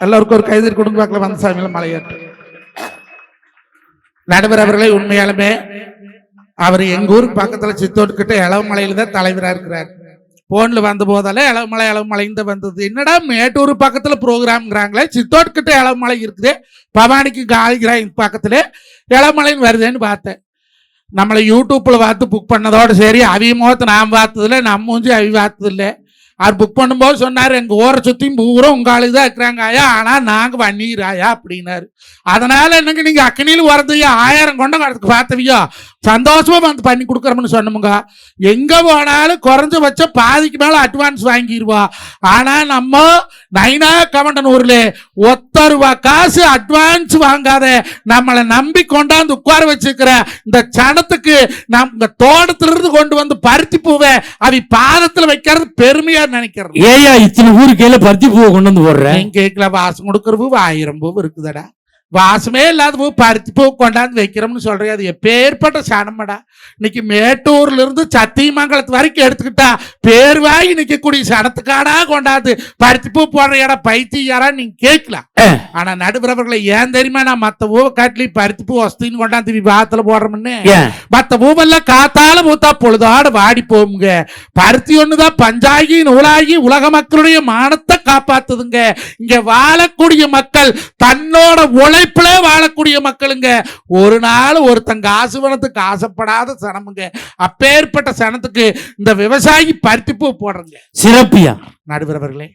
எல்லாருக்கும் ஒரு கைதறி கொடுங்க பார்க்கல வந்த சாமியில மலையேற்று நடுவர் அவர்களே உண்மையாலுமே அவர் எங்கள் ஊருக்கு பக்கத்துல சித்தோட்டுக்கிட்ட இளவமலையில தான் தலைவராக இருக்கிறார். போன்ல வந்த போதால இளவமலை இளவமலைன்னு தான் வந்தது. என்னடா மேட்டூர் பக்கத்துல ப்ரோக்ராம்ங்கிறாங்களே? சித்தோட்கிட்ட இளவமலை இருக்குது. பவானிக்கு காலிகிராய் பக்கத்துல இளவமலைன்னு வருதுன்னு பார்த்தேன். நம்மளை யூடியூப்பில் பார்த்து புக் பண்ணதோடு சரி அவி முகத்தை நான் பார்த்ததில்ல நம்ம மூஞ்சி அவி பார்த்ததில்ல. அவர் புக் பண்ணும்போது சொன்னார் எங்க ஊரை சுத்தியும் பூரா உங்க ஆளுக்கு தான் இருக்கிறாங்க ஐயா ஆனா நாங்க பண்ணிக்கிறாயா அப்படின்னாரு. அதனால என்னங்க நீங்க அக்கனியில் வரதையா ஆயிரம் கொண்ட அதுக்கு பார்த்தவியோ? சந்தோஷமா வந்து பண்ணி கொடுக்குறோம்னு சொன்னோமுங்க. எங்க போனாலும் குறைஞ்சபட்ச பாதிக்கு மேல அட்வான்ஸ் வாங்கிடுவா ஆனா நம்ம நைனா கமண்டனூர்ல ஒத்த ரூபா காசு அட்வான்ஸ் வாங்காத நம்மளை நம்பி கொண்டாந்து உட்கார வச்சிருக்கிற இந்த சனத்துக்கு நம்ம தோட்டத்துல இருந்து கொண்டு வந்து பருத்தி பூவை அவி பாதத்துல வைக்கிறது பெருமையா நினைக்கிறது ஏயா இத்தனை ஊருக்கையில பருத்தி பூவை கொண்டு வந்து போடுற? நீங்க கேட்கல? வாசம் கொடுக்குற பூ ஆயிரம் பூ இருக்குதடா. வாசமே இல்லாத பூ பருத்தி பூ கொண்டாந்து வைக்கிறோம்னு சொல்றேன் அது எப்பேற்பட்ட சனமடா இன்னைக்கு மேட்டூர்ல இருந்து சத்தியமங்கலத்து வரைக்கும் எடுத்துக்கிட்டா பேர் வாங்கி நிக்கக்கூடிய சனத்துக்காடா கொண்டாந்து பருத்தி பூ போடுற இடம். பைத்தியாரா நீங்க கேட்கலாம். அஹ். ஆனா நடுவரவர்களை ஏன் தெரியுமா? நான் மத்த பூவை காட்டிலி பருத்தி பூ வசதின்னு கொண்டாந்து விவாதத்துல போடுறோம்னு. மத்த பூவெல்லாம் காத்தால பூத்தா பொழுதோட வாடி போகுங்க. பருத்தி ஒண்ணுதான் பஞ்சாகி நூலாகி உலக மக்களுடைய மானத்தை காப்பாத்துதுங்க. இங்க வாழக்கூடிய மக்கள் தன்னோட உழைப்புல வாழக்கூடிய மக்களுங்க. ஒரு நாள் ஒருத்தன் காசு பணத்துக்கு ஆசைப்படாத சனமுங்க. அப்பேற்பட்ட சனத்துக்கு இந்த விவசாயி பருத்தி பூ போடுறங்க. சிறப்பியா? நடுவரவர்களே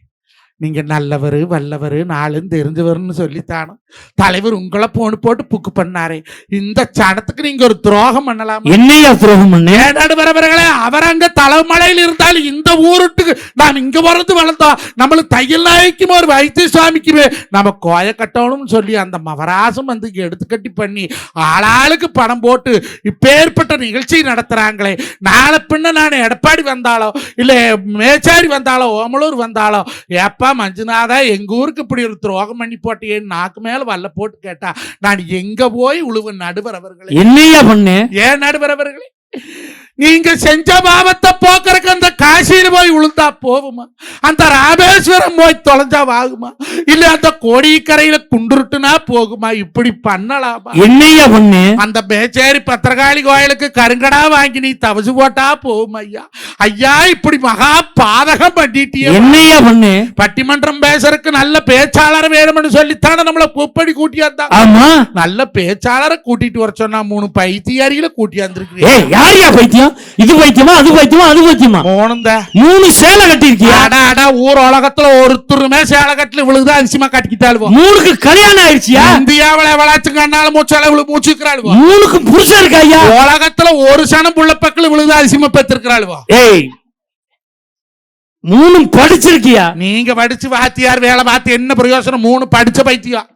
நீங்க நல்லவர் வல்லவர் நாளும் தெரிஞ்சவர்னு சொல்லித்தானோ. தலைவர் உங்களை போன்னு போட்டு புக்கு பண்ணாரே. இந்த சனத்துக்கு நீங்க ஒரு துரோகம் பண்ணலாமா? என்னையா துரோகம் பண்ண? ஏன் நடுவரவர்களே அவர் அங்க தலைமலையில் இருந்தாலும் இந்த ஊருட்டுக்கு நாம் இங்க பிறந்து வளர்ந்தோம் நம்மளுக்கு தையல் நாய்க்கும் ஒரு வைத்திய சுவாமிக்கு நம்ம கோய கட்டணும்னு சொல்லி அந்த மவராசம் வந்து இங்க எடுத்து கட்டி பண்ணி ஆளாளுக்கு பணம் போட்டு இப்பேற்பட்ட நிகழ்ச்சி நடத்துறாங்களே. நாளை பின்ன நான் எடப்பாடி வந்தாலோ இல்ல மேச்சாரி வந்தாலோ ஓமலூர் வந்தாலோ ஏப்பா மஞ்சுநாதா எங்க ஊருக்கு இப்படி ஒரு துரோகம் பண்ணி போட்டியேன்னு நாக்கு மேல வல்ல போட்டு கேட்டா நான் எங்க போய் உழுவ நடுவர் அவர்களே? என்னையா பண்ண? ஏன் நடுவர் அவர்களே? நீங்க செஞ்ச பாவத்தை போக்குறக்கு அந்த காசியில போய் விழுந்தா போகுமா? அந்த ராமேஸ்வரம் போய் தொலைஞ்சா ஆகுமா இல்ல அந்த கோடிக்கரையில குண்டுருட்டுனா போகுமா? இப்படி பண்ணலாமா? என்னையா பண்ண? அந்த பேச்சேரி பத்திரகாளி கோயிலுக்கு கருங்கடா வாங்கி நீ தவசு போட்டா போகும் ஐயா ஐயா இப்படி மகா பாதகம் பண்ணிட்டியே. என்னையா பண்ண? பட்டிமன்றம் பேசுறதுக்கு நல்ல பேச்சாளர் வேணும்னு சொல்லித்தானே நம்மள கூப்படி கூட்டியாந்தான் ஆமா. நல்ல பேச்சாளரை கூட்டிட்டு வர சொன்னா மூணு பைத்தியாரிகளை கூட்டியாந்துருக்கு யாரியா பைத்தியம் இது பைத்தியமா அது பைத்தியமா அது பைத்தியமா மூணுந்த மூணு சேலை கட்டிருக்கியா அடா அடா ஊர் உலகத்துல ஒருத்தருமே சேலக்கட்டுல விழுது அதிசயமா கட்டிக்கிட்டாளுவோம் மூணுக்கு கல்யாணம் ஆயிடுச்சியா? இந்தியாவில வளர்ச்சி கண்ணால மூச்சால விழு மூச்சுக்கிறாளுவோம் மூணுக்கு புருஷன் இருக்கா ஐயா? உலகத்துல ஒரு சனம் புள்ள பக்கல விழுது அதிசயமா பெற்றிருக்கிறாளுவோம் ஏய் மூணும் படிச்சிருக்கியா? நீங்க படிச்சு வாத்தியார் வேலை பார்த்து என்ன பிரயோசனம்? மூணு படிச்ச பைத்தியம்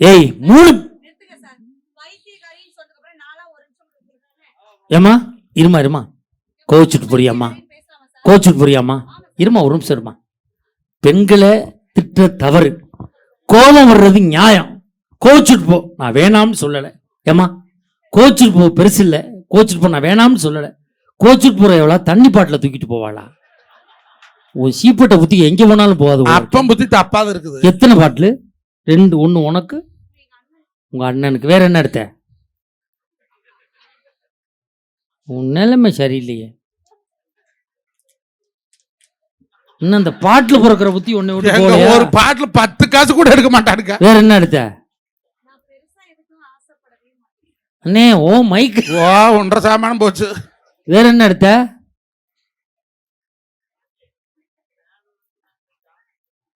ஏய் மூணு நிறுத்துங்க சார். பைத்தியக்காரின்னு சொன்னதுக்கு அப்புறம் நாளா ஒரு நிமிஷம் கொடுத்துருக்கேன் ஏமா இருமா இருமா? கோச்சுட்டு போறியாம்மா? கோச்சுட்டு போறியாம்மா? இருமா ஒரு நிமிஷம் இருமா? பெண்களை திட்ட தவறு கோபம் வர்றது நியாயம். கோச்சுட்டு போ. நான் வேணாம்னு சொல்லலை. ஏம்மா? கோச்சுட்டு போ பெருசு இல்லை. கோச்சுட்டு போ நான் வேணாம்னு சொல்லலை. கோச்சுட்டு போற எவ்வளோ தண்ணி பாட்டில் தூக்கிட்டு போவாளா? உன் சீப்பட்டை புத்தி எங்க போனாலும் போகாது. அப்பம் புத்தி தப்பாது இருக்குது. எத்தனை பாட்டில்? ரெண்டு ஒன்று உனக்கு உங்க அண்ணனுக்கு. வேற என்ன எடுத்த? உன் நிலைமை சரியில்லையே. இன்னும் அந்த பாட்டில் பிறக்கிற புத்தி ஒண்ணு விட்டு எங்க? ஒரு பாட்டுல பத்து காசு கூட எடுக்க மாட்டானுங்க. வேற என்ன எடுத்த? அண்ணே ஓ மைக் ஓ ஒன்றரை சாமானம் போச்சு. வேற என்ன எடுத்த?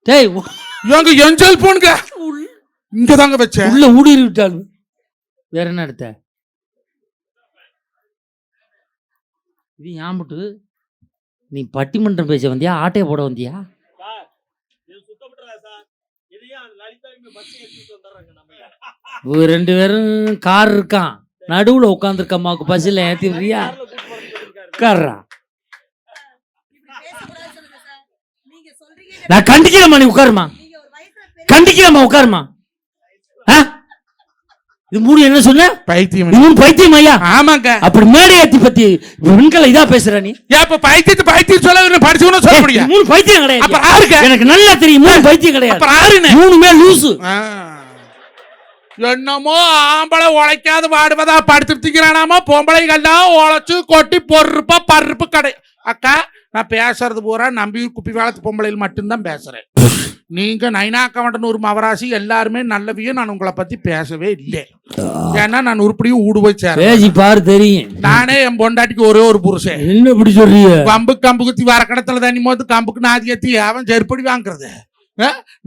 டேய் இவங்க என் செல்போனுங்க இங்க தாங்க வச்சேன். உள்ள ஊடுருவி விட்டாள் வேற என்ன எடுத்த? இது ஏம்பட்டு நீ பட்டிமன்றம் பேச வந்தியா? ஆட்டைய போட வந்தியா? இவங்க ரெண்டு பேரும் கார் இருக்கான். நடுவுல உட்காந்துருக்க அம்மாவுக்கு பஸ்ஸில் ஏத்தி விடுறியா? உட்கார்றா. நான் கண்டிக்கிறேம்மா நீ உட்காருமா கண்டிக்கிறேம்மா உட்காருமா? இது மூணு என்ன சொன்ன? பைத்தியம். இது மூணு பைத்தியம் ஐயா. ஆமாங்க. அப்படி மேடை ஏத்தி பத்தி பெண்களை இதா பேசுற நீ? இப்ப பைத்தியத்தை பைத்தியம் சொல்ல படிச்சவனும் சொல்ல முடியும் மூணு பைத்தியம் கிடையாது. அப்புறம் ஆறுங்க. எனக்கு நல்லா தெரியும் மூணு பைத்தியம் கிடையாது. அப்புறம் ஆறுன்னு. மூணுமே லூசு. என்னமோ ஆம்பளை உழைக்காது வாடுவதா படுத்து திங்கிறானாமோ பொம்பளைகள்லாம் உழைச்சு கொட்டி பொறுப்பா பருப்பு கடை. அக்கா நான் பேசுறது பூரா நம்பியூர் குப்பி வேலத்து பொம்பளையில் மட்டும்தான் பேசுறேன். நீங்க நைனாக்கவண்டன் ஒரு மவராசி எல்லாருமே நல்லவியும் நான் உங்களை பத்தி பேசவே இல்லை. ஏன்னா நான் உருப்படியும் ஊடு போய் சேரேன் பேசி பாரு தெரியும். நானே என் பொண்டாட்டிக்கு ஒரே ஒரு புருஷன். என்ன இப்படி சொல்றீங்க? கம்பு கம்பு குத்தி வர கடத்துல தண்ணி மோத்து கம்புக்கு நாதி ஏத்தி அவன் செருப்படி வாங்குறது?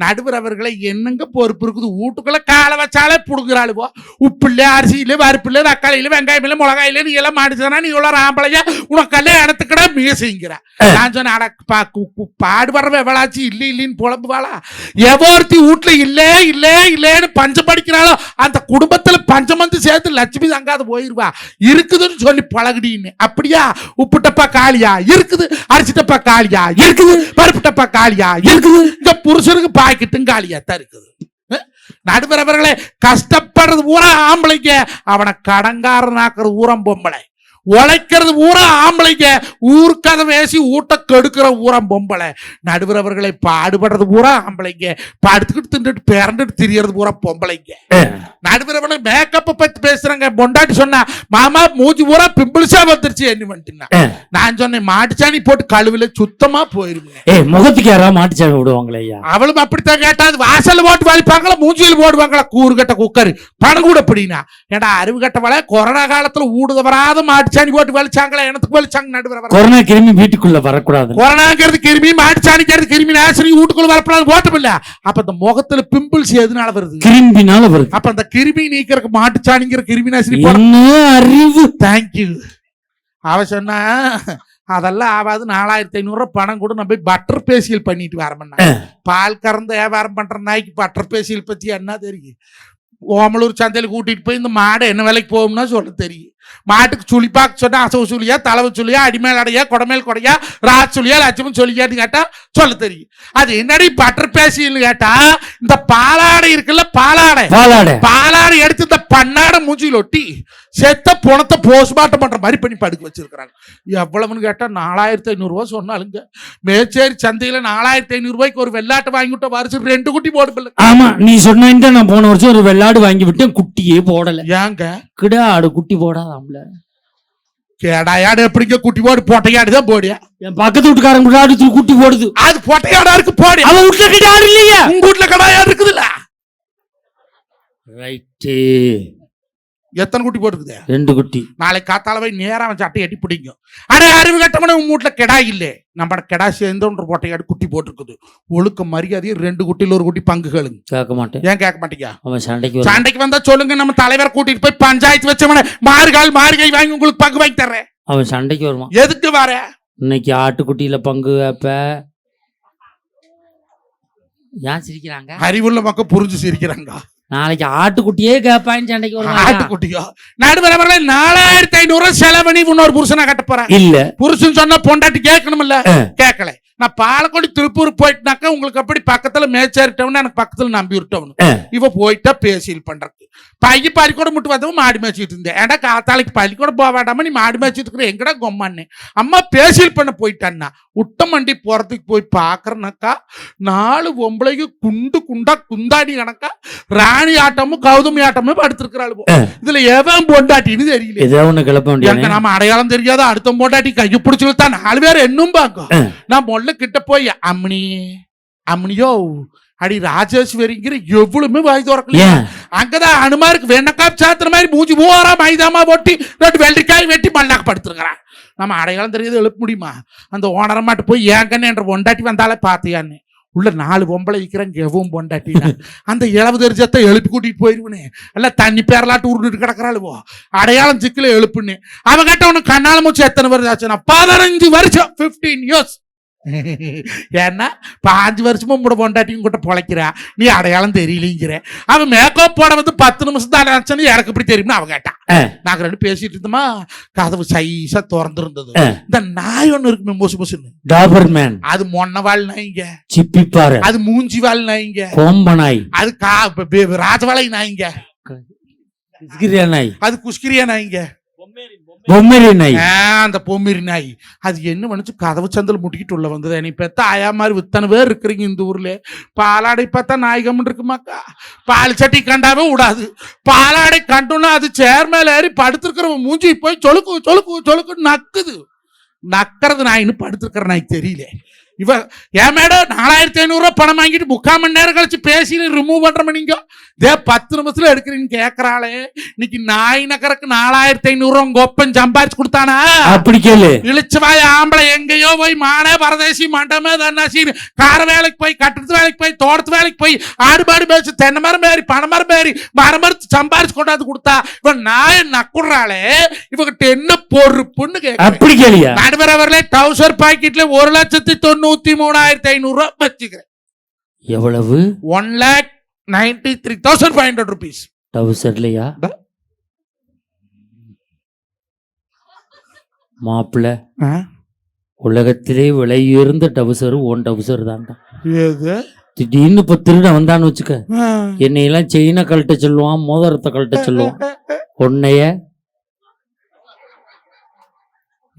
நடுவர் அவர்களை என்னங்க பொறுப்பு இருக்குது? வீட்டுக்குள்ள காலை வச்சாலே புடுங்குறாளுவோ உப்பு இல்ல அரிசி இல்ல பருப்பு இல்ல தக்காளி இல்ல வெங்காயம் இல்ல மிளகாய் இல்ல நீ எல்லாம் மாடிச்சனா நீ இவ்வளவு ஆம்பளையா? உனக்கு கல்யாணத்துக்கடா மீசைங்கிற. நான் சொன்னேன் அட பாடுபடுறவ எவ்வளாச்சு இல்ல இல்லைன்னு புலம்புவாளா? எவொருத்தி வீட்டுல இல்லே இல்லே இல்லேன்னு பஞ்சம் படிக்கிறாளோ? அந்த குடும்பத்துல பஞ்சம் வந்து சேர்த்து லட்சுமி தங்காத போயிருவா. இருக்குதுன்னு சொல்லி பழகுடின்னு. அப்படியா? உப்பு டப்பா காலியா இருக்குது. அரிசி டப்பா காலியா இருக்குது. பருப்பு டப்பா காலியா இருக்குது. இந்த புருஷனுக்கு பாக்கெட்டும் காலியாக தான் இருக்குது. அஹ்? நடுவர் அவர்களே கஷ்டப்படுறது பூரா ஆம்பளைங்க. அவனை கடங்காரனாக்குறது ஊரம் பொம்பளை. உழைக்கிறது ஊரா ஆம்பளைங்க. ஊருக்கதை வேசி ஊட்ட கெடுக்கிற ஊரம் பொம்பளை. நடுவர் அவர்களை பாடுபடுறது பூரா ஆம்பளைங்க. படுத்துக்கிட்டு தின்னுட்டு பிறண்டுட்டு திரியறது பூரா பொம்பளைங்க. நடுவர் அவர்களை மேக்கப்பை பத்தி பேசுறாங்க. பொண்டாட்டி சொன்னா மாமா மூஞ்சி பூரா பிம்பிள்ஸா வந்துருச்சு என்ன பண்ணிட்டுனா நான் சொன்னேன் மாட்டுச்சாணி போட்டு கழுவில சுத்தமா போயிருங்க. ஏய் முகத்துக்கு யாராவது மாட்டுச்சாமி விடுவாங்களே அவளும் அப்படித்தான் கேட்டா அது வாசல்ல போட்டு வலிப்பாங்களா மூஞ்சியில் போடுவாங்களா? கூறுகட்ட குக்கர். பணம் கூட அப்படின்னா ஏடா அறிவு கட்டவள கொரோனா காலத்துல ஊடுத வராத மாட்டுச்சாணி போட்டு வலிச்சாங்களா எனக்கு வலிச்சாங்க நடுவர் கொரோனா கிருமி வீட்டுக்குள்ள வரக்கூடாது கொரோனாங்கிறது கிருமி மாட்டுச்சாணிக்கிறது கிருமி நாசினி வீட்டுக்குள்ள வரப்படாது போட்டமில்ல அப்ப இந்த முகத்துல பிம்பிள்ஸ் எதனால வருது கிரும்பினால வருது அப்ப அந்த கிருமி நீக்கிறதுக்கு மாட்டுச்சாணிங்கிற கிருமி நாசினி என்ன அறிவு தேங்க்யூ அவ சொன்னா அதெல்லாம் ஆகாது நாலாயிரத்தி ஐநூறு பணம் கூட நான் போய் பட்டர் பேசியல் பண்ணிட்டு வரேன் பால் கறந்து வியாபாரம் பண்ற நாய்க்கு பட்டர் பேசியல் பத்தி என்ன தெரியும் ஓமலூர் சந்தையில் கூட்டிட்டு போய் இந்த மாடு என்ன விலைக்கு போகும்னா சொல்ல தெரியும் மாட்டுக்கு சுழிப்பாக்க சொன்னா அசவு சுழியா தலவு சுழியா அடிமேல் அடையா கொடமேல் கொடையா ராஜ் சுழியா லட்சமும் சொல்லியான்னு கேட்டா சொல்ல தெரியும். அது என்னடி பட்டர் பேசியல்னு கேட்டா இந்த பாலாடை இருக்குல்ல பாலாடை. பாலாட. பாலாடை எடுத்து இந்த பண்ணாடை மூஞ்சியில் ஒட்டி செத்த பணத்தை போஸ்ட்மார்ட்டம் பண்ற மாதிரி பண்ணி படுக்க வச்சிருக்கிறாங்க. எவ்வளவுன்னு கேட்டா நாலாயிரத்தி ஐநூறு ரூபாய் சொன்னாலுங்க மேச்சேரி சந்தையில நாலாயிரத்தி ஐநூறு ரூபாய்க்கு ஒரு வெள்ளாட்டு வாங்கிவிட்ட வருஷம் ரெண்டு குட்டி போடுபில்ல ஆமா நீ சொன்ன நான் போன வருஷம் ஒரு வெள்ளாடு வாங்கி விட்டேன் குட்டியே போடல. ஏங்க? கிடா ஆடு குட்டி போடாதாம்ல. கேடாயாடு எப்படிங்க குட்டி போடு? பொட்டையாடு தான் போடியா? என் பக்கத்து வீட்டுக்காரங்க ஆடு குட்டி போடுது. அது பொட்டையாடா இருக்கு போடி. அவன் வீட்டுல ஆடு இல்லையா. உங்க வீட்டுல கடாயாடு இருக்குதுல்ல? ரைட்டு எத்தனை குட்டி போட்டுக்குது ரெண்டு குட்டி. நாளைக்கு காத்தால போய் நேரா அவன் சட்டை எட்டி பிடிக்கும். அடே அறிவு கட்டமான உங்க வீட்டுல கெடா இல்லே. நம்ம கெடா சேர்ந்தோன்ற பொட்டையாடு குட்டி போட்டிருக்குது. ஒழுக்க மரியாதையும் ரெண்டு குட்டியில் ஒரு குட்டி பங்குகளுங்க கேட்க மாட்டேன். ஏன் கேட்க மாட்டீங்க? அவன் சண்டைக்கு சண்டைக்கு வந்தா சொல்லுங்க நம்ம தலைவர் கூட்டிட்டு போய் பஞ்சாயத்து வச்சவன மாறுகால் மாறுகை வாங்கி உங்களுக்கு பங்கு வாங்கி தர்றேன். அவன் சண்டைக்கு வருவான். எதுக்கு வர? இன்னைக்கு ஆட்டுக்குட்டியில பங்கு வைப்ப ஏன் சிரிக்கிறாங்க? அறிவுள்ள மக்கள் புரிஞ்சு சிரிக்கிறாங்க. நாளைக்கு ஆட்டுக்குட்டியே கேட்பான்னு சண்டைக்கு வருவாங்க ஆட்டுக்குட்டியோ? நடுவரவர்களே நாலாயிரத்தி ஐநூறு செலவணி இன்னொரு புருஷனை கட்ட போறேன். இல்ல. புருஷன் சொன்னா பொண்டாட்டி கேட்கணும்ல கேட்கல. நான் பாலக்கோடி திருப்பூர் போயிட்டுனாக்கா உங்களுக்கு அப்படி பக்கத்துல மேச்சேரி டவுன் எனக்கு பக்கத்துல நம்பியூர் டவுன். இவ போயிட்டா பேசியல் பண்றதுக்கு பையன் பள்ளிக்கூடம் முட்டு வந்தவன் மாடி மேய்ச்சிட்டு இருந்தேன். ஏடா காத்தாளைக்கு பள்ளிக்கூடம் போக வேண்டாமா நீ மாடி மேய்ச்சிட்டு இருக்கிற எங்கடா கொம்மான்னு. அம்மா பேசியல் பண்ண போயிட்டான்னா. உட்டமண்டி போறதுக்கு போய் பாக்குறனாக்கா நாலு பொம்பளைக்கு குண்டு குண்டா குந்தாடி கணக்கா ராணி ஆட்டமும் கௌதமி ஆட்டமும் படுத்திருக்கிறாள் இதுல எவன் பொண்டாட்டின்னு தெரியல. ஏதோ ஒண்ணு கிளப்ப எனக்கு வேண்டிய நாம அடையாளம் தெரியாத அடுத்த பொண்டாட்டி கையை பிடிச்சு விழுத்தா நாலு பேர் என்னும் பாங்க. நான் மொல்ல கிட்ட போய் அம்னி அம்னியோ அடி ராஜேஸ்வரிங்கிற எவ்வளவுமே வாய் திறக்கலையா. அங்கதான் அனுமாருக்கு வெண்ணக்காய் சாத்துற மாதிரி மூஞ்சி பூரா மைதாமா போட்டி ரெண்டு வெள்ளரிக்காய் வெட்டி மண்ணாக்க படுத்துருக்கிறான். நம்ம அடையாளம் தெரியாத எழுப்ப முடியுமா? அந்த ஓனரமாட்டு போய் ஏங்கன்னு என்ற பொண்டாட்டி வந்தாலே பாத்தியான்னு. உள்ள நாலு பொம்பளை இருக்கிறாங்க எவும் பொண்டாட்டி அந்த இளவு தெரிஞ்சத்தை எழுப்பி கூட்டிட்டு போயிருவனே. எல்லாம் தண்ணி பேரலாட்டு உருண்டுட்டு கிடக்குறாளுவோ. அடையாளம் சிக்கல எழுப்புன்னு. அவன் கேட்ட உனக்கு கண்ணால மூச்சு எத்தனை வருஷம் ஆச்சுன்னா பதினஞ்சு வருஷம் 15 இயர்ஸ் ஏன்னா பாஞ்சு வருஷமும் உங்களோட பொண்டாட்டியும் கூட பொழைக்கிறா. நீ அடையாளம் தெரியலங்கிற. அவன் மேக்கப் போட வந்து பத்து நிமிஷம் தான் ஆச்சுன்னு எனக்கு எப்படி தெரியும்னு அவன் கேட்டான். நாங்க ரெண்டு பேசிட்டு இருந்தோமா கதவு சைஸா திறந்திருந்தது. இந்த நாய் ஒண்ணு இருக்குமே மொசு மொசுன்னு. டாபர் மேன் அது மொன்ன வாழ் நாய்ங்க. சிப்பிப்பாறை. அது மூஞ்சி வாழ் நாய்ங்க. கோம்பனாய் அது கா ராஜவாளை நாய்ங்க. நாய். அது குஸ்கிரியா நாய்ங்க. பொம்மரி நாய் அந்த பொம்மிரி நாய் அது என்ன பண்ணுச்சு கதவு சந்தல் முட்டிக்கிட்டு உள்ள வந்தது. நீ பெத்த ஆயா மாதிரி வித்தனை பேர் இருக்கிறீங்க இந்த ஊர்ல. பாலாடை பார்த்தா நாய்கம் இருக்குமாக்கா? பால் சட்டி கண்டாவே விடாது. பாலாடை கண்டோன்னா அது சேர் மேல ஏறி படுத்திருக்கிறவன் மூஞ்சி போய் சொலுக்கு சொலுக்கு சொலுக்கு நக்குது. நக்கிறது நாயின்னு படுத்திருக்கிற நாய்க்கு தெரியல. இவ ஏன் மேடம் நாலாயிரத்தி ஐநூறுரூவா பணம் வாங்கிட்டு முக்கால் மணி நேரம் கழிச்சு பேசி ரிமூவ் பண்ற நீங்க? இதே பத்து நிமிஷத்துல எடுக்கிறீன்னு கேட்கறாளே இன்னைக்கு நாய் நகருக்கு நாலாயிரத்தி ஐநூறுரூவா உங்க ஒப்பன் சம்பாரிச்சு கொடுத்தானா? அப்படி கேளு. இழிச்சவாய் ஆம்பளை எங்கேயோ போய் மானே பரதேசி மண்டமே தன்னாசி கார வேலைக்கு போய் கட்டடத்து வேலைக்கு போய் தோட்டத்து வேலைக்கு போய் ஆடு மாடு மேய்ச்சி தென்னை மரம் ஏறி பனை மரம் ஏறி மரம் மரத்து சம்பாரிச்சு கொண்டாந்து கொடுத்தா இவன் நாய நக்குறாளே. இவகிட்ட என்ன பொறுப்புன்னு கேட்க அப்படி கேளியா? நடுவர் அவர்களே டவுசர் பாக்கெட்ல ஒரு லட்சத்தி தொண்ணூத்தி மூணாயிரத்தி ஐநூறு ரூபாய் வச்சுக்கிறேன். எவ்வளவு? One lakh ninety three thousand five hundred rupees டவுசர்லையா டா. மாப்பிள்ள உலகத்திலே விலையுயர்ந்த டவுசர் ஓன் டவுசர் தான்டா. எது? திடீர்னு இப்ப திருட வந்தான்னு வச்சுக்க. என்னையெல்லாம் செயினை கழட்ட சொல்லுவான் மோதிரத்தை கழட்ட சொல்லுவான். உன்னைய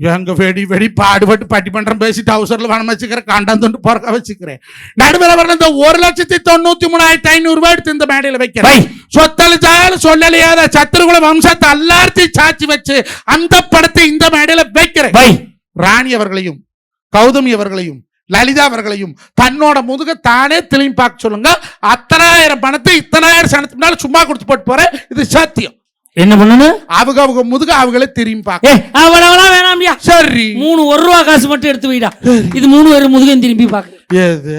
எங்க வெடி வெடி பாடுபட்டு பட்டிமன்றம் பேசி டவுசர்ல வனம் வச்சுக்கிறேன் கண்டாந்து பிறக்க வச்சுக்கிறேன். நடுவில் வரல இந்த ஒரு லட்சத்தி தொண்ணூத்தி மூணாயிரத்தி ஐநூறு ரூபாய் எடுத்து இந்த மேடையில வைக்கிறேன். சொத்தளிச்சாலும் சொல்லலையாத சத்துருகுல வம்சத்தை எல்லாத்தையும் சாட்சி வச்சு அந்த படத்தை இந்த மேடையில வைக்கிறேன். ராணி அவர்களையும் கௌதமி அவர்களையும் லலிதா அவர்களையும் தன்னோட முதுக தானே திரும்பி பார்க்க சொல்லுங்க. அத்தனாயிரம் பணத்தை இத்தனாயிரம் சனத்துக்கு முன்னால சும்மா கொடுத்து போட்டு போறேன். இது சத்தியம். என்ன பண்ணணும் அவங்க அவங்க முதுக அவங்களே திரும்பி பார்க்க. அவ்வளவுலாம் வேணாம்யா. சரி. மூணு ஒரு ரூபா காசு மட்டும் எடுத்து வைடா. இது மூணு பேரும் முதுகன் திரும்பி பார்க்க. ஏது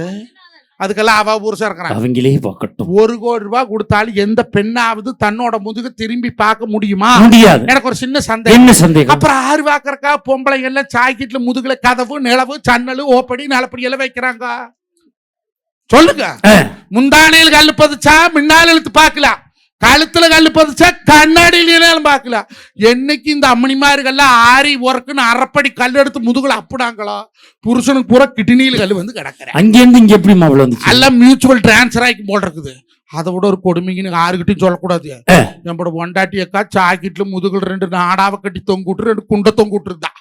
அதுக்கெல்லாம் அவ புருஷா இருக்கிறாங்க அவங்களே பார்க்கட்டும். ஒரு கோடி ரூபாய் கொடுத்தாலும் எந்த பெண்ணாவது தன்னோட முதுக திரும்பி பார்க்க முடியுமா? முடியாது. எனக்கு ஒரு சின்ன சந்தேகம். என்ன சந்தேகம்? அப்புறம் ஆறு வாக்கறக்கா பொம்பளைங்க எல்லாம் சாக்கெட்ல முதுகுல கதவு நிலவு சன்னலு ஓப்படி நிலப்படி எல்லாம் வைக்கிறாங்க. சொல்லுங்க. முந்தானையில் கல்லு பதிச்சா முன்னால் இழுத்து பார்க்கலாம். கழுத்துல கல்லு பதிச்சா கண்ணாடியிலும் பார்க்கலாம் என்னைக்கு இந்த அம்மணிமார்கள்லாம் ஆரி உரக்குன்னு அரைப்படி கல் எடுத்து முதுகுல அப்புடாங்களோ புருஷனுக்கு பூரா கிட்னியில் கல் வந்து கிடக்குறேன். அங்கேருந்து இங்க எப்படி வந்துச்சு? எல்லாம் மியூச்சுவல் டிரான்ஸ்ஃபர் ஆகி போல் இருக்குது. அதை விட ஒரு கொடுமைக்குன்னு யாருக்கிட்டையும் சொல்லக்கூடாது. நம்மளோட ஒண்டாட்டி அக்கா சாக்கிட்ல முதுகுல ரெண்டு நாடாவை கட்டி தொங்குட்டு ரெண்டு குண்டை தொங்குட்டு இருந்தா